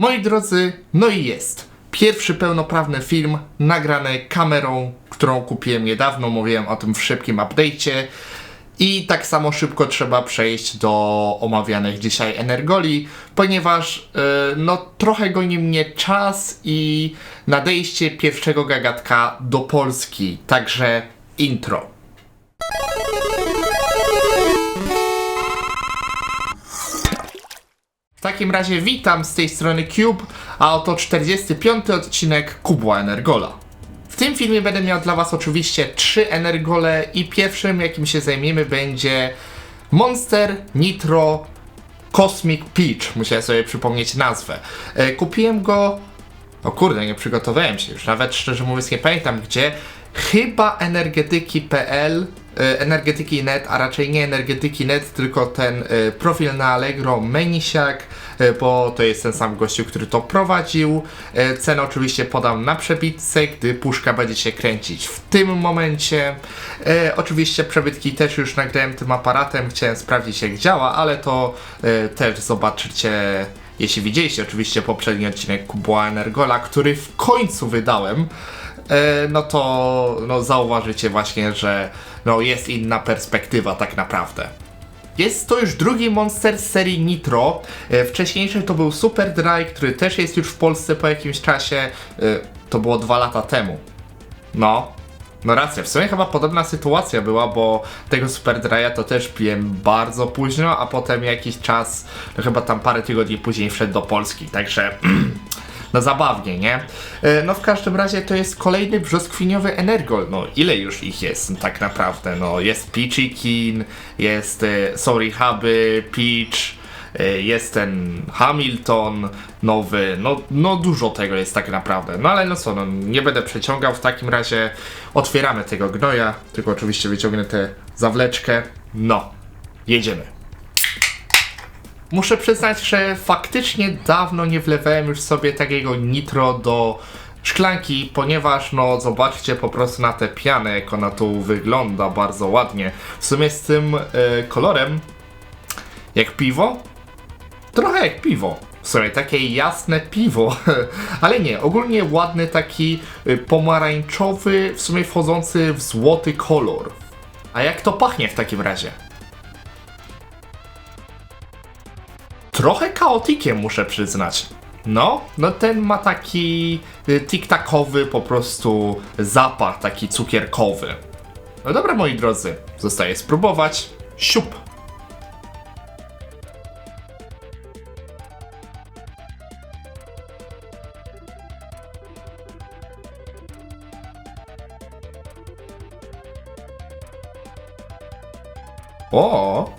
Moi drodzy, no i jest. Pierwszy pełnoprawny film nagrany kamerą, którą kupiłem niedawno, mówiłem o tym w szybkim update'cie. I tak samo szybko trzeba przejść do omawianych dzisiaj Energoli, ponieważ yy, no trochę goni mnie czas i nadejście pierwszego gagatka do Polski. Także intro. W takim razie witam z tej strony Cube, a oto 45 odcinek Kubła Energola. W tym filmie będę miał dla Was oczywiście trzy Energole i pierwszym jakim się zajmiemy będzie Monster Nitro Cosmic Peach. Musiałem sobie przypomnieć nazwę. E, kupiłem go o kurde, nie przygotowałem się już, nawet szczerze mówiąc nie pamiętam gdzie. Chyba energetyki.pl, e, energetyki.net, a raczej nie energetyki.net, tylko ten e, profil na Allegro, Menisiak, e, bo to jest ten sam gościu, który to prowadził. Cenę oczywiście podam na przebitce, gdy puszka będzie się kręcić w tym momencie. Oczywiście przebytki też już nagrałem tym aparatem, chciałem sprawdzić jak działa, ale to też zobaczycie jeśli widzieliście oczywiście poprzedni odcinek Kubła Energola, który w końcu wydałem, no to no, zauważycie właśnie, że no, jest inna perspektywa tak naprawdę. Jest to już drugi monster z serii Nitro. E, Wcześniejszy to był Super Dry, który też jest już w Polsce po jakimś czasie. E, To było dwa lata temu. No, no racja, w sumie chyba podobna sytuacja była, bo tego Super Dry'a to też piłem bardzo późno, a potem jakiś czas, no chyba tam parę tygodni później wszedł do Polski, także no zabawnie, nie? E, No w każdym razie to jest kolejny brzoskwiniowy Energol, no ile już ich jest tak naprawdę, no jest Peachy jest e, Sorry Huby, Peach, E, jest ten Hamilton nowy, no, no dużo tego jest tak naprawdę. No ale no co, no nie będę przeciągał, w takim razie otwieramy tego gnoja, tylko oczywiście wyciągnę tę zawleczkę. No, jedziemy. Muszę przyznać, że faktycznie dawno nie wlewałem już sobie takiego nitro do szklanki, ponieważ no zobaczcie po prostu na tę pianę, jak ona tu wygląda bardzo ładnie. W sumie z tym e, kolorem jak piwo? Trochę jak piwo. W sumie takie jasne piwo, ale nie, ogólnie ładny taki y, pomarańczowy, w sumie wchodzący w złoty kolor. A jak to pachnie w takim razie? Trochę chaotykiem muszę przyznać. No, no ten ma taki y, tik-takowy po prostu zapach, taki cukierkowy. No dobra moi drodzy, zostaje spróbować. Siup! O,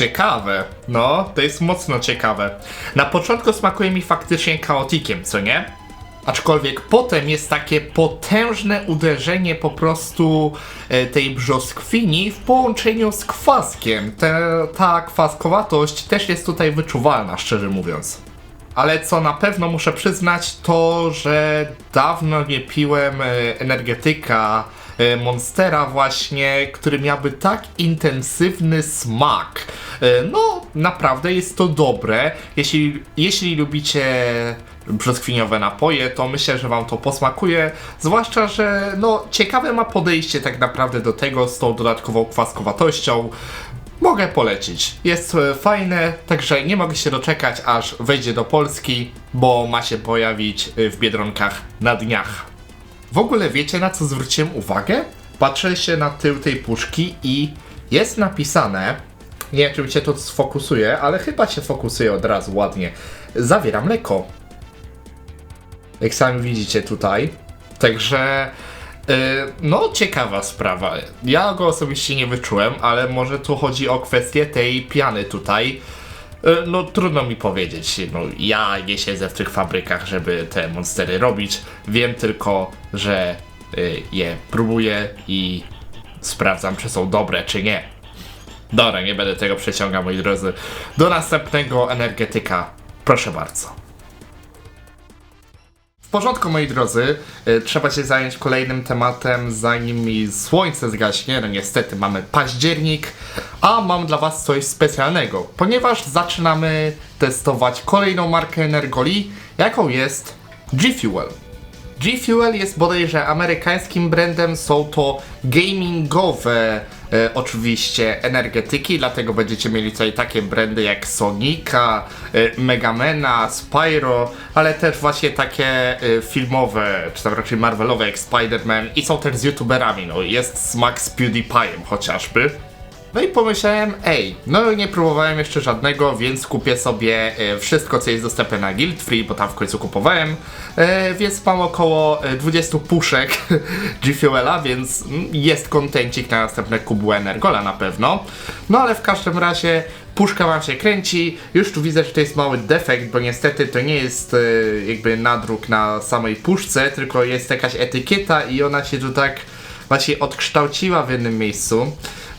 ciekawe. No, to jest mocno ciekawe. Na początku smakuje mi faktycznie chaotikiem, co nie? Aczkolwiek potem jest takie potężne uderzenie po prostu e, tej brzoskwini w połączeniu z kwaskiem. Te, ta kwaskowatość też jest tutaj wyczuwalna, szczerze mówiąc. Ale co na pewno muszę przyznać, to że dawno nie piłem e, energetyka Monstera właśnie, który miałby tak intensywny smak. E, No, naprawdę jest to dobre. Jeśli, jeśli lubicie brzoskwiniowe napoje, to myślę, że wam to posmakuje. Zwłaszcza, że no, ciekawe ma podejście tak naprawdę do tego z tą dodatkową kwaskowatością. Mogę polecić. Jest e, fajne, także nie mogę się doczekać, aż wejdzie do Polski, bo ma się pojawić e, w Biedronkach na dniach. W ogóle wiecie na co zwróciłem uwagę? Patrzę się na tył tej puszki i jest napisane, nie wiem czy mi się to sfokusuje, ale chyba się fokusuje od razu ładnie. Zawiera mleko. Jak sami widzicie tutaj. Także Yy, No, ciekawa sprawa. Ja go osobiście nie wyczułem, ale może tu chodzi o kwestię tej piany tutaj. Yy, No, trudno mi powiedzieć. No, ja nie siedzę w tych fabrykach, żeby te monstery robić. Wiem tylko, że yy, je próbuję i sprawdzam, czy są dobre, czy nie. Dobra, nie będę tego przeciągał, moi drodzy. Do następnego energetyka. Proszę bardzo. W porządku, moi drodzy, y, trzeba się zająć kolejnym tematem, zanim mi słońce zgaśnie. No niestety, mamy październik, a mam dla Was coś specjalnego, ponieważ zaczynamy testować kolejną markę Energoli, jaką jest G Fuel. G Fuel jest bodajże amerykańskim brandem, są to gamingowe e, oczywiście energetyki, dlatego będziecie mieli tutaj takie brandy jak Sonika, e, Megamena, Spyro, ale też właśnie takie e, filmowe, czy tam raczej Marvelowe jak Spider-Man i są też z youtuberami, no jest smak z PewDiePie'em chociażby. No i pomyślałem, ej, no nie próbowałem jeszcze żadnego, więc kupię sobie e, wszystko, co jest dostępne na Guild Free, bo tam w końcu kupowałem, e, więc mam około e, 20 puszek G Fuela, więc mm, jest kontencik na następne kubły Energola na pewno. No ale w każdym razie puszka wam się kręci, już tu widzę, że to jest mały defekt, bo niestety to nie jest e, jakby nadruk na samej puszce, tylko jest jakaś etykieta i ona się tu tak właśnie odkształciła w jednym miejscu.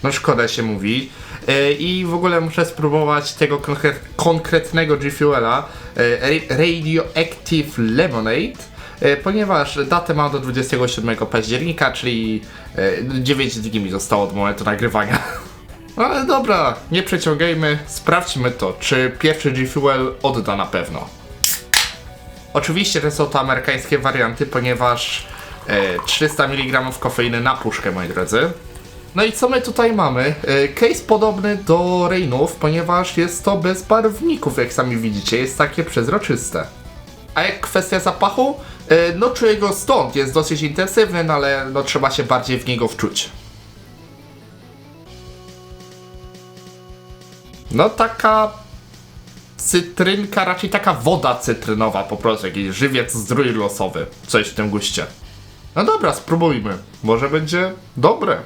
No szkoda się mówi. E, I w ogóle muszę spróbować tego konkret, konkretnego G Fuela e, Ra- Radioactive Lemonade. e, Ponieważ datę mam do 27 października, czyli e, 9 dni mi zostało od momentu nagrywania. No Ale dobra, nie przeciągajmy, sprawdźmy to, czy pierwszy G Fuel odda na pewno. Oczywiście to są to amerykańskie warianty, ponieważ e, 300 mg kofeiny na puszkę, moi drodzy. No i co my tutaj mamy? E, Case podobny do Rainów, ponieważ jest to bez barwników, jak sami widzicie, jest takie przezroczyste. A jak kwestia zapachu? E, No czuję go stąd, jest dosyć intensywny, no ale no, trzeba się bardziej w niego wczuć. No taka cytrynka, raczej taka woda cytrynowa po prostu, jakiś żywiec zdrój losowy, coś w tym guście. No dobra, spróbujmy. Może będzie dobre.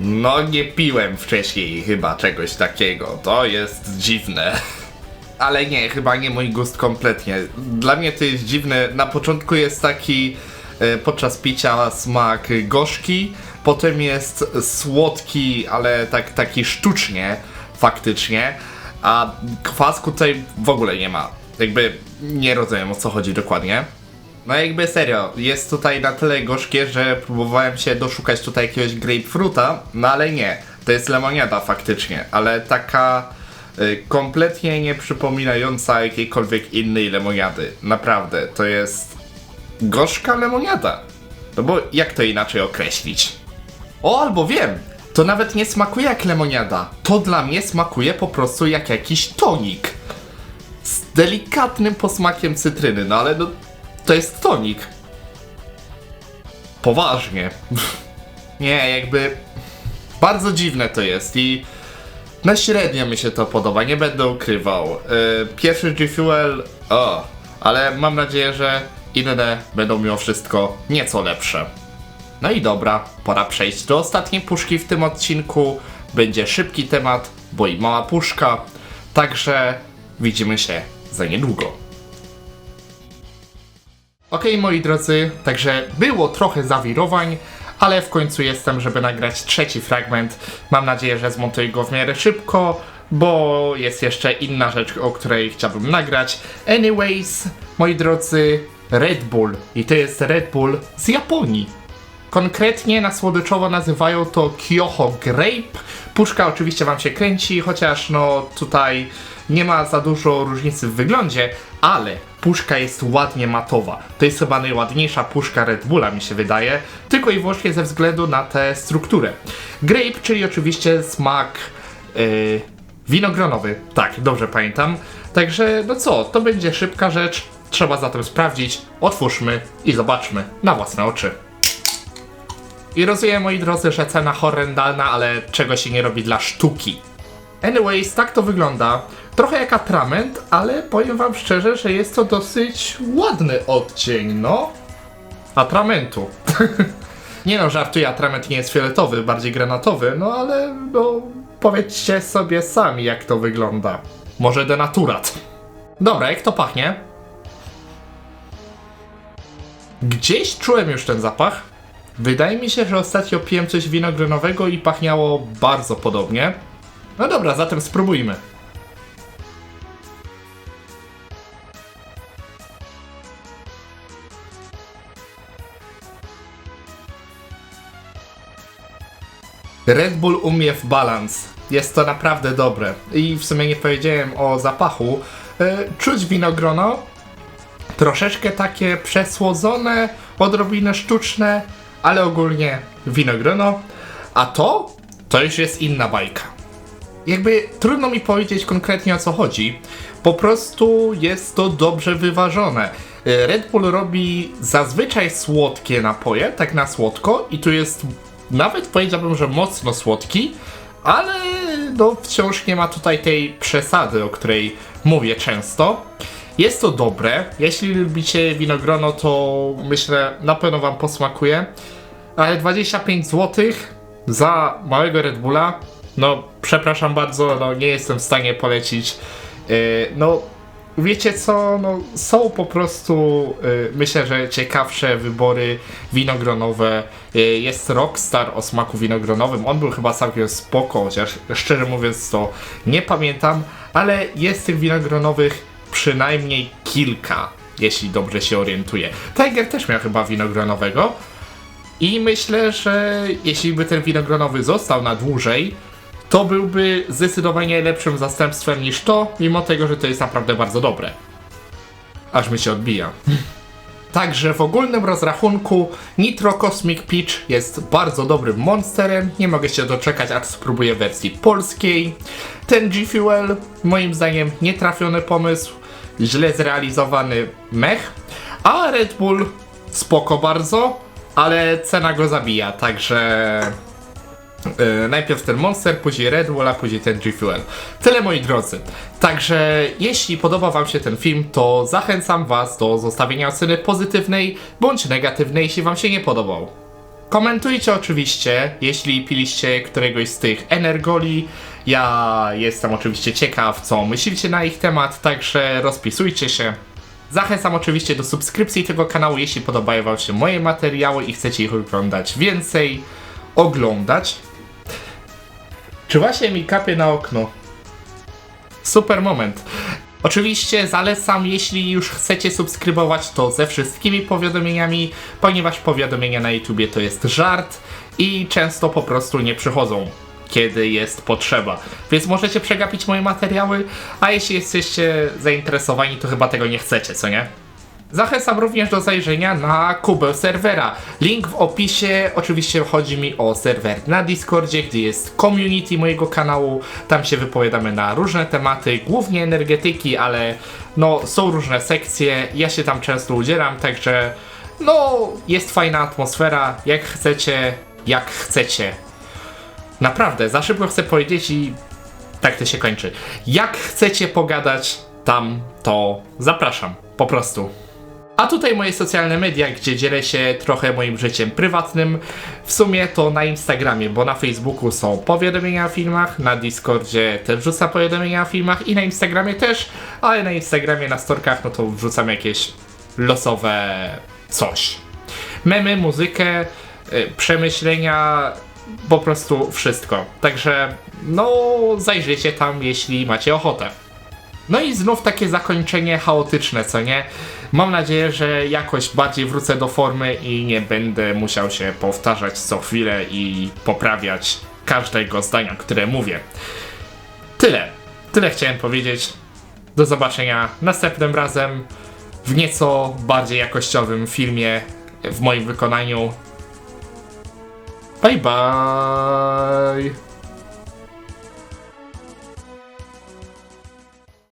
No nie piłem wcześniej chyba czegoś takiego. To jest dziwne. Ale nie, chyba nie mój gust kompletnie. Dla mnie to jest dziwne. Na początku jest taki e, podczas picia smak gorzki, potem jest słodki, ale tak, taki sztucznie faktycznie, a kwasku tutaj w ogóle nie ma. Jakby nie rozumiem o co chodzi dokładnie. No jakby serio, jest tutaj na tyle gorzkie, że próbowałem się doszukać tutaj jakiegoś grapefruita, no ale nie, to jest lemoniada faktycznie, ale taka y, kompletnie nie przypominająca jakiejkolwiek innej lemoniady. Naprawdę, to jest gorzka lemoniada. No bo jak to inaczej określić? O, albo wiem! To nawet nie smakuje jak lemoniada. To dla mnie smakuje po prostu jak jakiś tonik. Z delikatnym posmakiem cytryny, no ale no, to jest tonik. Poważnie. nie, jakby bardzo dziwne to jest i na średnio mi się to podoba, nie będę ukrywał. Yy, pierwszy G Fuel, o, ale mam nadzieję, że inne będą mimo wszystko nieco lepsze. No i dobra, pora przejść do ostatniej puszki w tym odcinku. Będzie szybki temat, bo i mała puszka. Także widzimy się za niedługo. Okej, moi drodzy, także było trochę zawirowań, ale w końcu jestem, żeby nagrać trzeci fragment. Mam nadzieję, że zmontuję go w miarę szybko, bo jest jeszcze inna rzecz, o której chciałbym nagrać. Anyways, moi drodzy, Red Bull. I to jest Red Bull z Japonii. Konkretnie na słodyczowo nazywają to Kyoho Grape. Puszka oczywiście wam się kręci, chociaż no tutaj nie ma za dużo różnicy w wyglądzie, ale puszka jest ładnie matowa. To jest chyba najładniejsza puszka Red Bulla mi się wydaje, tylko i wyłącznie ze względu na tę strukturę. Grape, czyli oczywiście smak yy, winogronowy, tak, dobrze pamiętam. Także no co, to będzie szybka rzecz, trzeba zatem sprawdzić, otwórzmy i zobaczmy na własne oczy. I rozumiem, moi drodzy, że cena horrendalna, ale czego się nie robi dla sztuki. Anyways, tak to wygląda. Trochę jak atrament, ale powiem wam szczerze, że jest to dosyć ładny odcień, no. Atramentu. nie no, żartuję, atrament nie jest fioletowy, bardziej granatowy, no ale no, powiedzcie sobie sami, jak to wygląda. Może denaturat. Dobra, jak to pachnie? Gdzieś czułem już ten zapach. Wydaje mi się, że ostatnio piłem coś winogronowego i pachniało bardzo podobnie. No dobra, zatem spróbujmy. Red Bull umie w balans. Jest to naprawdę dobre. I w sumie nie powiedziałem o zapachu. E, czuć winogrono, troszeczkę takie przesłodzone, odrobinę sztuczne, ale ogólnie winogrono. A to, to już jest inna bajka. Jakby trudno mi powiedzieć konkretnie o co chodzi. Po prostu jest to dobrze wyważone. Y, Red Bull robi zazwyczaj słodkie napoje, tak na słodko, i tu jest nawet powiedziałbym, że mocno słodki, ale no wciąż nie ma tutaj tej przesady, o której mówię często. Jest to dobre. Jeśli lubicie winogrono, to myślę na pewno wam posmakuje. Ale 25 zł za małego Red Bulla, no przepraszam bardzo, no nie jestem w stanie polecić. Yy, no wiecie co, no są po prostu yy, myślę, że ciekawsze wybory winogronowe. Yy, jest Rockstar o smaku winogronowym, on był chyba całkiem spoko, chociaż szczerze mówiąc to nie pamiętam, ale jest tych winogronowych przynajmniej kilka, jeśli dobrze się orientuję. Tiger też miał chyba winogronowego. I myślę, że jeśli by ten winogronowy został na dłużej, to byłby zdecydowanie lepszym zastępstwem niż to, mimo tego, że to jest naprawdę bardzo dobre. Aż mi się odbija. Także w ogólnym rozrachunku Nitro Cosmic Peach jest bardzo dobrym monsterem. Nie mogę się doczekać, aż spróbuję wersji polskiej. Ten G-Fuel, moim zdaniem, nietrafiony pomysł, źle zrealizowany mech. A Red Bull spoko bardzo, ale cena go zabija, także Yy, najpierw ten Monster, później Red Bull, a później ten G-Fuel. Tyle moi drodzy. Także jeśli podoba Wam się ten film, to zachęcam Was do zostawienia oceny pozytywnej bądź negatywnej, jeśli Wam się nie podobał. Komentujcie oczywiście, jeśli piliście któregoś z tych energoli. Ja jestem oczywiście ciekaw, co myślicie na ich temat, także rozpisujcie się. Zachęcam oczywiście do subskrypcji tego kanału, jeśli podobają Wam się moje materiały i chcecie ich oglądać więcej. Oglądać. Czy właśnie mi kapie na okno? Super moment. Oczywiście zalecam, jeśli już chcecie subskrybować, to ze wszystkimi powiadomieniami, ponieważ powiadomienia na YouTubie to jest żart i często po prostu nie przychodzą, kiedy jest potrzeba. Więc możecie przegapić moje materiały, a jeśli jesteście zainteresowani, to chyba tego nie chcecie, co nie? Zachęcam również do zajrzenia na Kubę serwera. Link w opisie. Oczywiście chodzi mi o serwer na Discordzie, gdzie jest community mojego kanału. Tam się wypowiadamy na różne tematy, głównie energetyki, ale no są różne sekcje. Ja się tam często udzielam, także no jest fajna atmosfera. Jak chcecie, jak chcecie. Naprawdę, za szybko chcę powiedzieć i tak to się kończy. Jak chcecie pogadać tam, to zapraszam. Po prostu. A tutaj moje socjalne media, gdzie dzielę się trochę moim życiem prywatnym. W sumie to na Instagramie, bo na Facebooku są powiadomienia o filmach, na Discordzie też wrzucam powiadomienia o filmach i na Instagramie też, ale na Instagramie, na storkach, no to wrzucam jakieś losowe coś. Memy, muzykę, y, przemyślenia, po prostu wszystko. Także, no, zajrzyjcie tam, jeśli macie ochotę. No i znów takie zakończenie chaotyczne, co nie? Mam nadzieję, że jakoś bardziej wrócę do formy i nie będę musiał się powtarzać co chwilę i poprawiać każdego zdania, które mówię. Tyle. Tyle chciałem powiedzieć. Do zobaczenia następnym razem w nieco bardziej jakościowym filmie w moim wykonaniu. Bye bye.